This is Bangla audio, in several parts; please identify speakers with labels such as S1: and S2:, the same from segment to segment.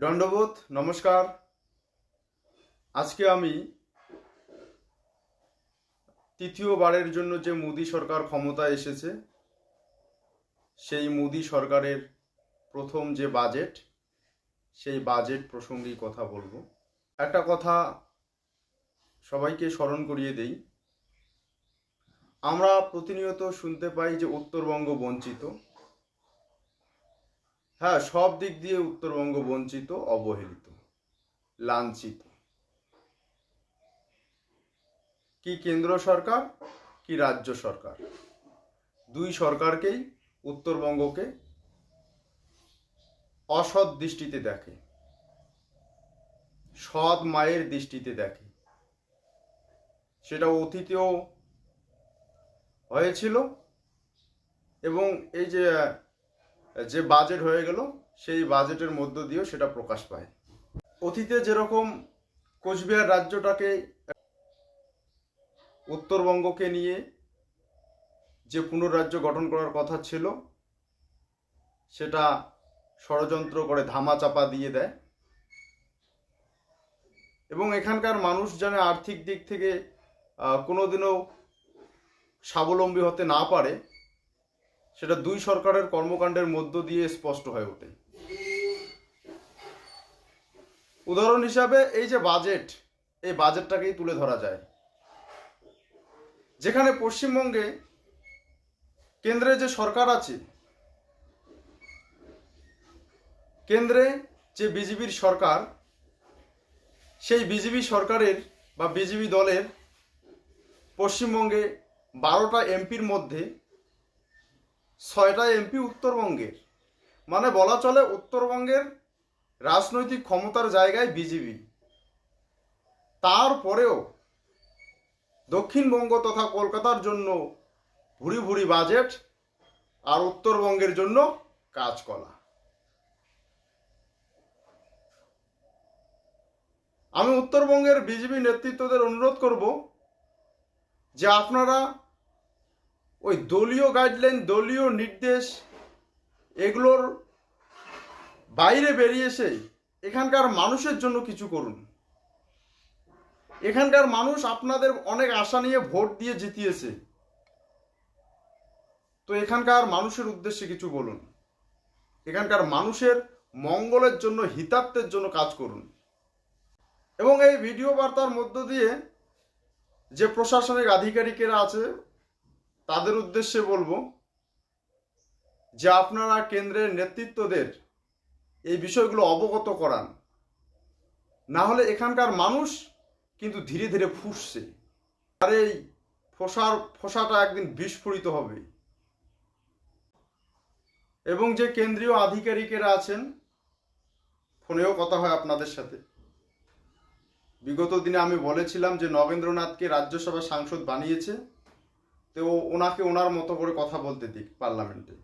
S1: দণ্ডবোধ, নমস্কার। আজকে আমি তৃতীয়বারের জন্য যে মোদী সরকার ক্ষমতায় এসেছে, সেই মোদী সরকারের প্রথম যে বাজেট, সেই বাজেট প্রসঙ্গেই কথা বলব। একটা কথা সবাইকে স্মরণ করিয়ে দেই। আমরা প্রতিনিয়ত শুনতে পাই যে উত্তরবঙ্গ বঞ্চিত। হ্যাঁ সব দিক দিয়ে উত্তরবঙ্গ বঞ্চিত, অবহেলিত, লাঞ্ছিত। কি কেন্দ্র সরকার, কি রাজ্য সরকার? দুই সরকারকেই উত্তরবঙ্গকে অসৎ দৃষ্টিতে দেখে, সৎ মায়ের দৃষ্টিতে দেখে। সেটা অতীতেও হয়েছিল এবং এই যে যে বাজেট হয়ে গেল, সেই বাজেটের মধ্য দিয়েও সেটা প্রকাশ পায়। অতীতে যেরকম কোচবিহার রাজ্যটাকে, উত্তরবঙ্গকে নিয়ে যে পুনর্রাজ্য গঠন করার কথা ছিল, সেটা ষড়যন্ত্র করে ধামাচাপা দিয়ে দেয়। এবং এখানকার মানুষ যেন আর্থিক দিক থেকে কোনোদিনও স্বাবলম্বী হতে না পারে সেটা দুই সরকারের কর্মকাণ্ডের মধ্য দিয়ে স্পষ্ট হয়ে ওঠে। উদাহরণ হিসাবে এই যে বাজেট, এই বাজেটটাকেই তুলে ধরা যায়। যেখানে পশ্চিমবঙ্গে কেন্দ্রে যে সরকার আছে, কেন্দ্রে যে বিজেপির সরকার, সেই বিজেপি সরকারের বা বিজেপি দলের পশ্চিমবঙ্গে বারোটা এমপির মধ্যে ছয়টা এমপি উত্তরবঙ্গের। মানে বলা চলে উত্তরবঙ্গের রাজনৈতিক ক্ষমতার জায়গায় বিজেপি তারপরেও দক্ষিণবঙ্গ তথা কলকাতার জন্য ভুরি ভুরি বাজেট আর উত্তরবঙ্গের জন্য কাজ কাজকলা আমি উত্তরবঙ্গের বিজেপি নেতৃত্বদের অনুরোধ করব যে আপনারা ওই দলীয় গাইডলাইন দলীয় নির্দেশ, এগুলোর বাইরে বেরিয়ে এসে এখানকার মানুষের জন্য কিছু করুন। এখানকার মানুষ আপনাদের অনেক আশা নিয়ে ভোট দিয়ে জিতিয়েছে। তো এখানকার মানুষের উদ্দেশ্যে কিছু বলুন। এখানকার মানুষের মঙ্গলের জন্য হিতার্থের জন্য কাজ করুন। এবং এই ভিডিও বার্তার মধ্য দিয়ে যে প্রশাসনিক আধিকারিকেরা আছে তাদের উদ্দেশ্যে বলব যে আপনারা কেন্দ্রের নেতৃত্বদের এই বিষয়গুলো অবগত করান। না হলে এখানকার মানুষ কিন্তু ধীরে ধীরে ফুসছে। আর এই ফোসার, ফোসাটা একদিন বিস্ফোরিত হবে। এবং যে কেন্দ্রীয় আধিকারিকেরা আছেন, ফোনেও কথা হয় আপনাদের সাথে। বিগত দিনে আমি বলেছিলাম যে নগেন্দ্রনাথকে রাজ্যসভা সাংসদ বানিয়েছে। তো ওনাকে ওনার মতো করে কথা বলতে দিক পার্লামেন্টে।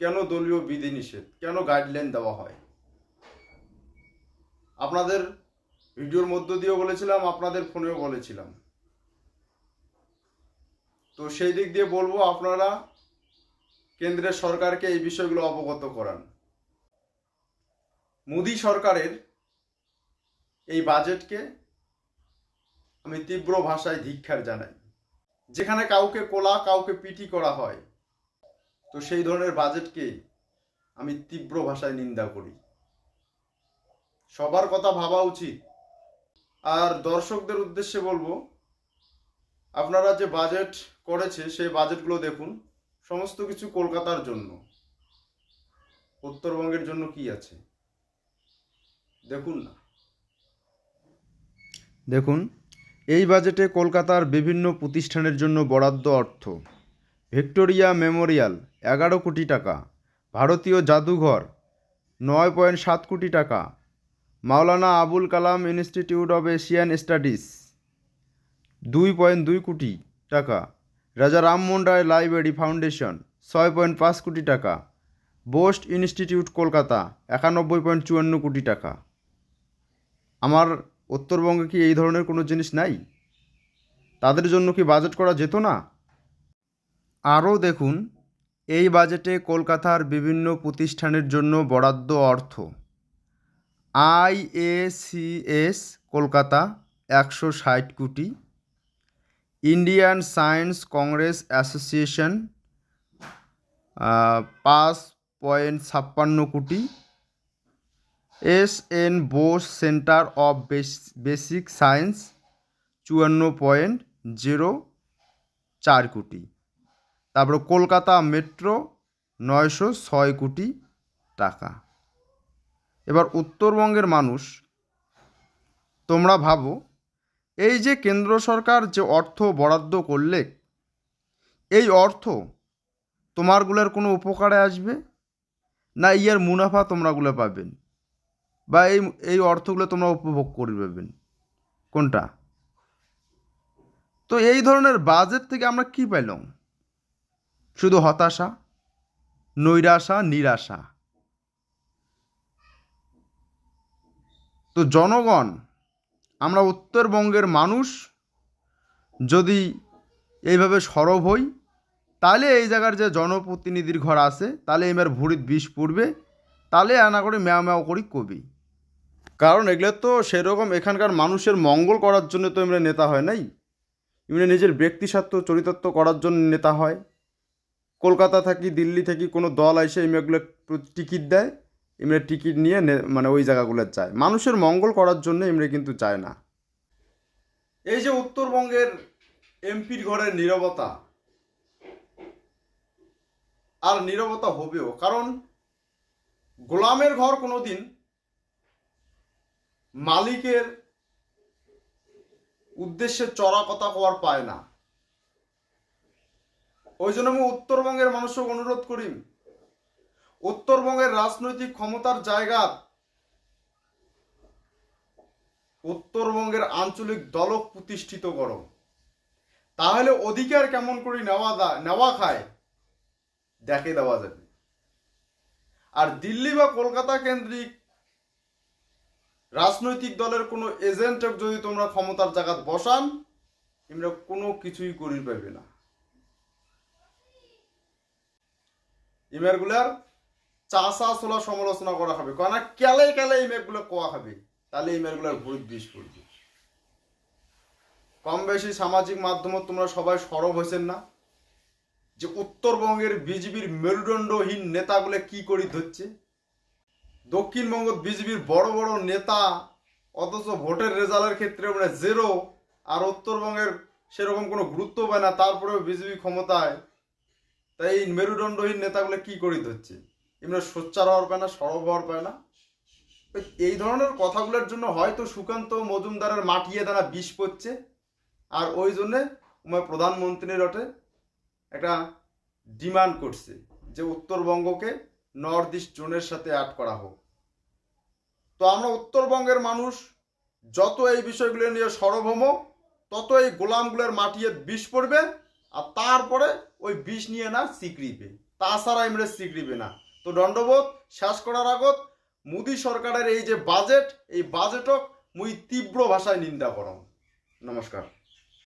S1: কেন দলীয় বিধিনিষেধ? কেন গাইডলাইন দেওয়া হয়? আপনাদের ভিডিওর মধ্য দিয়েও বলেছিলাম, আপনাদের ফোনেও বলেছিলাম। তো সেই দিক দিয়ে বলব, আপনারা কেন্দ্রের সরকারকে এই বিষয়গুলো অবগত করান। মোদী সরকারের এই বাজেটকে আমি তীব্র ভাষায় ধিক্ষার জানাই। যেখানে কাউকে কোলা, কাউকে পিটি করা হয়। তো সেই ধরনের বাজেটকে আমি তীব্র ভাষায় নিন্দা করি। সবার কথা ভাবা উচিত। আর দর্শকদের উদ্দেশ্যে বলব, আপনারা যে বাজেট করেছে, সেই বাজেটগুলো দেখুন। সমস্ত কিছু কলকাতার জন্য। উত্তরবঙ্গের জন্য কি আছে? দেখুন না। দেখুন এই বাজেটে কলকাতার বিভিন্ন প্রতিষ্ঠানের জন্য বরাদ্দ অর্থ। ভিক্টোরিয়া মেমোরিয়াল, এগারো কোটি টাকা। ভারতীয় জাদুঘর, নয় পয়েন্ট সাত কোটি টাকা। Maulana Abul Kalam institute of Asian studies, দুই পয়েন্ট দুই কোটি টাকা। রাজা রামমোহন রায় লাইব্রেরি ফাউন্ডেশন, ছয় পয়েন্ট পাঁচ কোটি টাকা। বোস্ট ইনস্টিটিউট কলকাতা, একানব্বই পয়েন্ট চুয়ান্ন কোটি টাকা। আমার উত্তরবঙ্গে কি এই ধরনের কোনো জিনিস নাই? তাদের জন্য কি বাজেট করা যেত না? আরও দেখুন, এই বাজেটে কলকাতার বিভিন্ন প্রতিষ্ঠানের জন্য বরাদ্দ অর্থ। আইএসিএস কলকাতা একশো ষাট কোটি। ইন্ডিয়ান সায়েন্স কংগ্রেস অ্যাসোসিয়েশন পাঁচ পয়েন্ট ছাপ্পান্ন কোটি। S N Bose centre of basic science, চুয়ান্ন পয়েন্ট জিরো চার কোটি। তারপরে কলকাতা মেট্রো, নয়শো ছয় কোটি টাকা। এবার উত্তরবঙ্গের মানুষ, তোমরা ভাবো, এই যে কেন্দ্র সরকার যে অর্থ বরাদ্দ করলে, এই অর্থ তোমারগুলোর কোনো উপকারে আসবে? না ইয়ার মুনাফা তোমরাগুলো পাবেন? বা এই এই অর্থগুলো তোমরা উপভোগ করে পাবেন কোনটা? তো এই ধরনের বাজেট থেকে আমরা কি পেলাম? শুধু হতাশা, নৈরাশা, নিরাশা? তো জনগণ, আমরা উত্তরবঙ্গের মানুষ, যদি এইভাবে সরব হই, তাহলে এই জায়গার যে জনপ্রতিনিধির ঘর আছে, তাহলে এবার ভুড়িত বিষ পড়বে, তাহলে আনা করে ম্যাও ম্যাও করি কবি। কারণ এগুলো তো সেরকম এখানকার মানুষের মঙ্গল করার জন্য তো এমনি নেতা হয় নাই। এমনি নিজের ব্যক্তিস্বার্থ, চরিতার্থ করার জন্য নেতা হয়। কলকাতা থাকি, দিল্লি থেকে, কোনো দল এসে এমএগুলো টিকিট দেয়, এমনি টিকিট নিয়ে মানে ওই জায়গাগুলো যায়। মানুষের মঙ্গল করার জন্য এমনি কিন্তু যায় না। এই যে উত্তরবঙ্গের এমপির ঘরের নীরবতা, আর নীরবতা হবেও, কারণ গোলামের ঘর কোনোদিন মালিকের উদ্দেশ্যে চড়া কথা হওয়ার পায় না। ওই জন্য আমি উত্তরবঙ্গের মানুষকে অনুরোধ করি, উত্তরবঙ্গের রাজনৈতিক ক্ষমতার জায়গা, উত্তরবঙ্গের আঞ্চলিক দলক প্রতিষ্ঠিত করো। তাহলে অধিকার কেমন করে নেওয়া নেওয়া খায়? দেখে দেওয়া যাবে। আর দিল্লি বা কলকাতা কেন্দ্রিক রাজনৈতিক দলের কোনো এজেন্টক যদি তোমরা ক্ষমতার জায়গাত বসান, তোমরা কোনো কিছুই করি পাবে না। ইমেলগুলার চাষা সোলা সমালোচনা করা হবে। কেন কেলে কেলে ইমেলগুলো কোয়া হবে? তাহলে ইমেলগুলার ভুল বিষ পড়বে। কম বেশি সামাজিক মাধ্যমত তোমরা সবাই সরব হয়েছেন না? যে উত্তরবঙ্গের বিজেপির মেরুদণ্ডহীন নেতাগুলো কি করি ধরছে? দক্ষিণবঙ্গ বিজেপির বড় বড় নেতা, অথচ ভোটের রেজাল্টের ক্ষেত্রে মানে জেরো আর উত্তরবঙ্গের সেরকম কোনো গুরুত্ব পায় না, তারপরেও বিজেপি ক্ষমতায়। তাই এই মেরুদণ্ডহীন নেতাগুলো কি করি ধরছে? এমনি সোচ্চার হওয়ার পায় না, সরব হওয়ার পায় না। এই ধরনের কথাগুলোর জন্য হয়তো সুকান্ত মজুমদারের মাটিয়ে দানা বিষ পড়ছে। আর ওই জন্যে প্রধানমন্ত্রীর ওটে একটা ডিমান্ড করছে যে উত্তরবঙ্গকে নর্থ ইস্ট জোনের সাথে অ্যাড করা হোক। তো আমরা উত্তরবঙ্গের মানুষ, যত এই বিষয়গুলো নিয়ে হব তত এই গোলামগুলোর মাটিয়ে বিষ পড়বে আর তারপরে ওই বিষ নিয়ে না সিকড়িবে। তাছাড়া এমনি সিকড়িবে না। তো দণ্ডবোধ, শেষ করার আগত মোদী সরকারের এই যে বাজেট এই বাজেটক মুই তীব্র ভাষায় নিন্দা করম। নমস্কার।